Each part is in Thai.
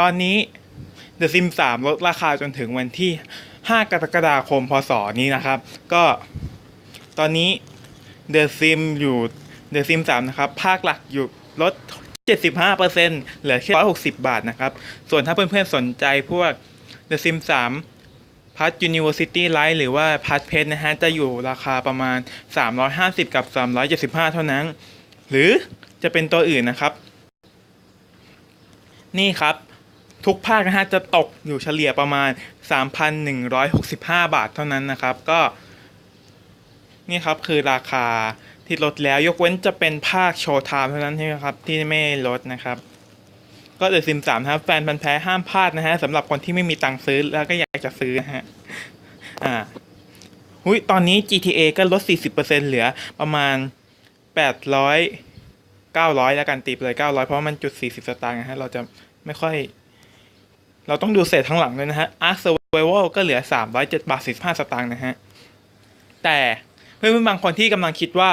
ตอนนี้ The Sim 3ลดราคาจนถึงวันที่ 5 กรกฎาคม พศ นี้นะครับ ก็ตอนนี้ The Sim อยู่ The Sim 3 นะครับ ภาคหลักอยู่ลด 75%เหลือแค่160 บาทนะครับ ส่วนถ้าเพื่อนๆ สนใจพวก The Sim 3พัท University Light หรือว่าพัทเพชรนะฮะ จะอยู่ราคาประมาณ 350 กับ 375 เท่านั้น หรือจะเป็นตัวอื่นนะครับ นี่ครับ ทุกภาคนะฮะจะตกอยู่เฉลี่ยประมาณ 3,165 บาทเท่านั้นนะครับ ก็ นี่ครับคือราคาที่ลดแล้วยกเว้นจะเป็นภาคโชว์ไทม์เท่านั้นใช่ไหมครับ ที่ไม่ลดนะครับ ก็เดอะซิมสามครับ แฟนพันแพ้ห้ามพลาดนะฮะสำหรับคนที่ไม่มีตังค์ซื้อแล้วก็อยากจะซื้อนะฮะอ่าหุยตอนนี้ GTA ก็ลด 40%เหลือประมาณ 800 900 แล้วกันตีไปเลย 900 เพราะมันจุด 40 สตางค์นะฮะ เราจะไม่ค่อย เราต้องดูเศษทั้งหลังด้วยนะฮะ Ark Survival ก็เหลือ 307 บาท 45 สตางค์นะฮะ แต่เพื่อนๆบางคนที่กำลังคิดว่า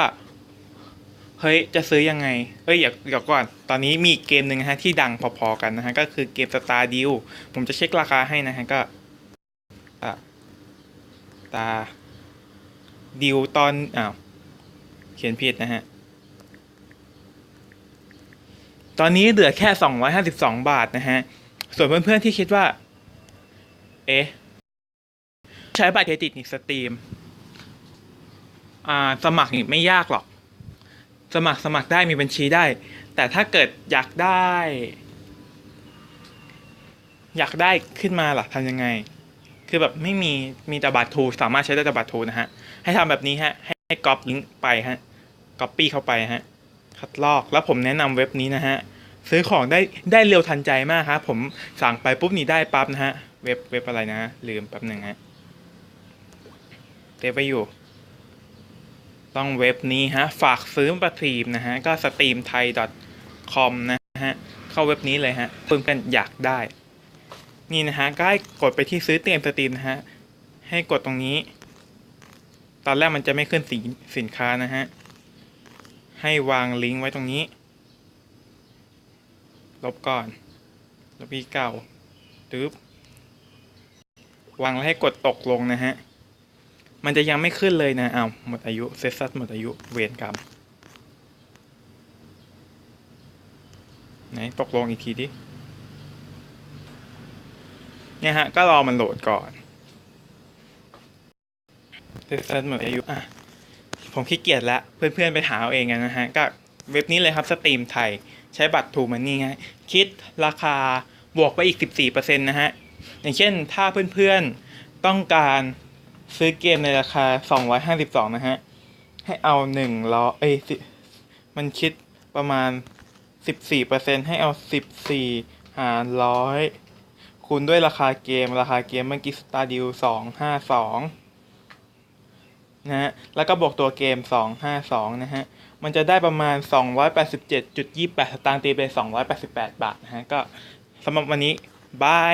เฮ้ย จะซื้อยังไง เอ้ยอย่าเดี๋ยวก่อน ตอนนี้มีเกมหนึ่งนะฮะ ที่ดังพอๆกันนะฮะ ก็คือเกม Star Deal ผมจะเช็คราคาให้นะฮะ ก็ตาดิวตอน อ้าว เขียนผิดนะฮะ ตอนนี้เหลือแค่ 252 บาทนะฮะ ส่วนเพื่อนๆที่คิดว่า เอ๊ะ ใช้บัตรเครดิตนี่สตรีม อ่า สมัครนี่ไม่ยากหรอก สมัครสมัครได้มีบัญชีได้ แต่ถ้าเกิดอยากได้ อยากได้ขึ้นมาล่ะทำยังไง คือแบบไม่มี มีแต่บัตรทูสามารถใช้ได้แต่บัตรทูนะฮะ ให้ทำแบบนี้ฮะ ให้ให้ก๊อปลิงก์ไปฮะก๊อปปี้เข้าไปฮะ คัดลอก แล้วผมแนะนำเว็บนี้นะฮะ ซื้อของได้ได้เร็วทันใจมากครับผมสั่งไปปุ๊บนี่ได้ปั๊บนะฮะ เว็บเว็บอะไรนะ ลืมแป๊บหนึ่งฮะเทปไปอยู่ ต้องเว็บนี้ฮะ ฝากซื้อประทีมนะฮะ ก็ steamthai.com นะฮะ เข้าเว็บนี้เลยฮะเพิ่มกันอยากได้ นี่นะฮะก็ให้กดไปที่ซื้อเตรียมสตรีมนะฮะ ให้กดตรงนี้ ตอนแรกมันจะไม่ขึ้นสินสินค้านะฮะ ให้วางลิงก์ไว้ตรงนี้ ลบก่อนลบพี่เก่าตึ๊บวางแล้วให้กดตกลงนะฮะ มันจะยังไม่ขึ้นเลยนะ อ้าว หมดอายุ เซซัสหมดอายุ เวรกรรม ไหน ตกลงอีกทีดิ เนี่ยฮะ ก็รอมันโหลดก่อน เซซัสหมดอายุ อะ ผมขี้เกียจแล้ว เพื่อนๆไปหาเอาเองกันนะฮะ ก็เว็บนี้เลยครับสตรีมไทย ใช้บัตรทูมันนี่ฮะคิดราคาบวกไปอีก 14%นะฮะ อย่างเช่นถ้าเพื่อนๆต้องการซื้อเกมในราคา 252 นะฮะ ให้เอา1ล้อเอ้ยมันคิดประมาณ 14%ให้เอา 14 หารร้อยคูณด้วยราคาเกมราคาเกมเมื่อกี้สตาร์ดิว252 นะฮะ แล้วก็บวกตัวเกม 252 นะฮะ มันจะได้ประมาณ 287.28 สตางค์ตีเป288 บาทนะฮะ ก็สำหรับวันนี้บาย